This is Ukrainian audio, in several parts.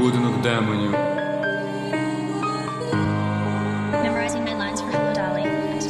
будинок демонів.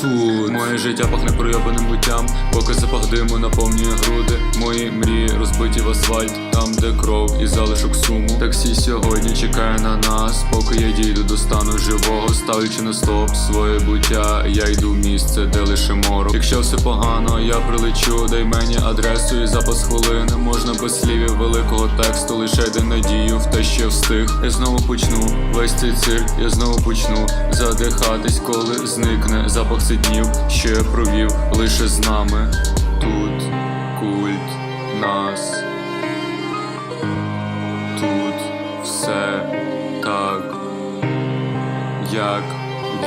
Тут моє життя пахне пройобаним буттям, поки запах диму наповнює груди. Мої мрії розбиті в асфальт, там де кров і залишок суму. Таксі сьогодні чекає на нас, поки я дійду до стану живого, ставлячи на стоп своє буття. Я йду в місце, де лише морок. Якщо все погано, я прилечу, дай мені адресу і запас хвилини. Можна без слівів великого тексту, лише йде надію в те, що встиг. Я знову почну весь цей цирк, я знову почну задихатись, коли зникне запах цих днів, що я провів лише з нами. Тут культ нас. Тут все так, як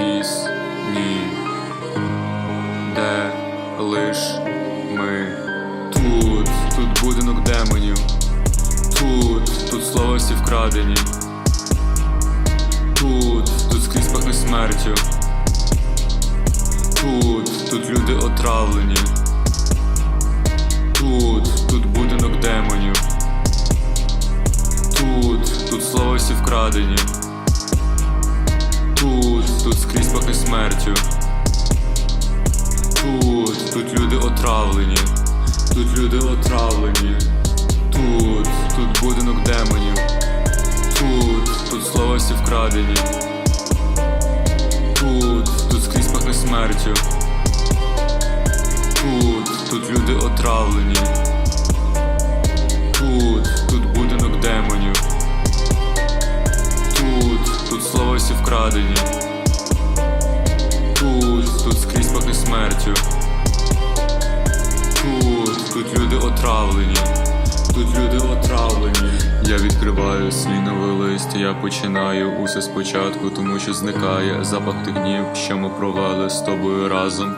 вісні, де лиш ми. Тут, тут будинок демонів. Тут, тут слова всі вкрадені. Тут, тут скрізь пахне смертю. Тут, тут люди отравлені. Тут, тут будинок демонів. Тут, тут слова всі вкрадені. Тут, тут скрізь пахне смертю. Тут, тут люди отравлені. Тут люди отравлені. Тут, тут будинок демонів. Тут, тут слова всі вкрадені. Тут, пахне смертю. Тут, тут люди отравлені. Тут, тут будинок демонів. Тут, тут слова всі вкрадені. Тут, тут скрізь пахне смертю. Тут, тут люди отравлені. Тут люди отравлені. Я відкриваю свій новий лист, я починаю усе спочатку, тому що зникає запах тих днів, що ми провели з тобою разом.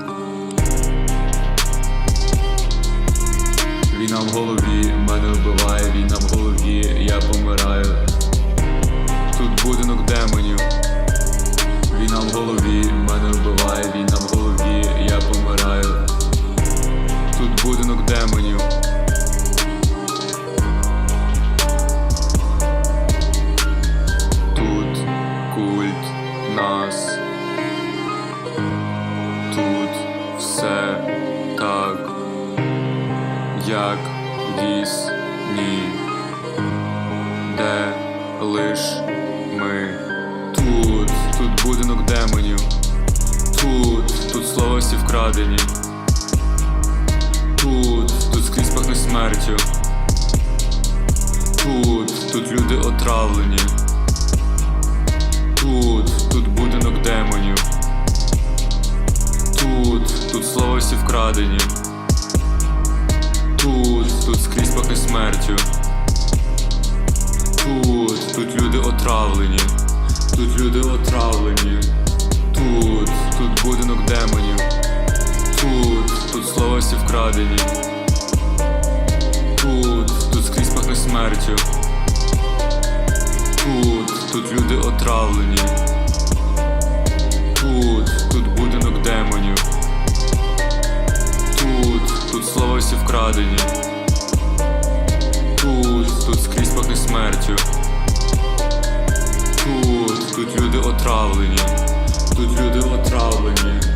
Війна в голові, мене вбиває, війна в голові, я помираю. Тут будинок демонів. Як вісні, де лиш ми. Тут, тут будинок демонів. Тут, тут слова вкрадені. Тут, тут скрізь пахне смертю. Тут, тут люди отравлені. Тут, тут будинок демонів. Тут, тут слова вкрадені. Тут, тут скрізь пахне смертю. Тут, тут люди отравлені. Тут люди отравлені. Тут, тут будинок демонів. Тут, тут слова всі вкрадені. Тут, тут скрізь пахне смертю. Тут, тут люди отравлені. волосі вкрадені, тут, тут скрізь пахне смертю, тут, тут люди отравлені, тут люди отравлені.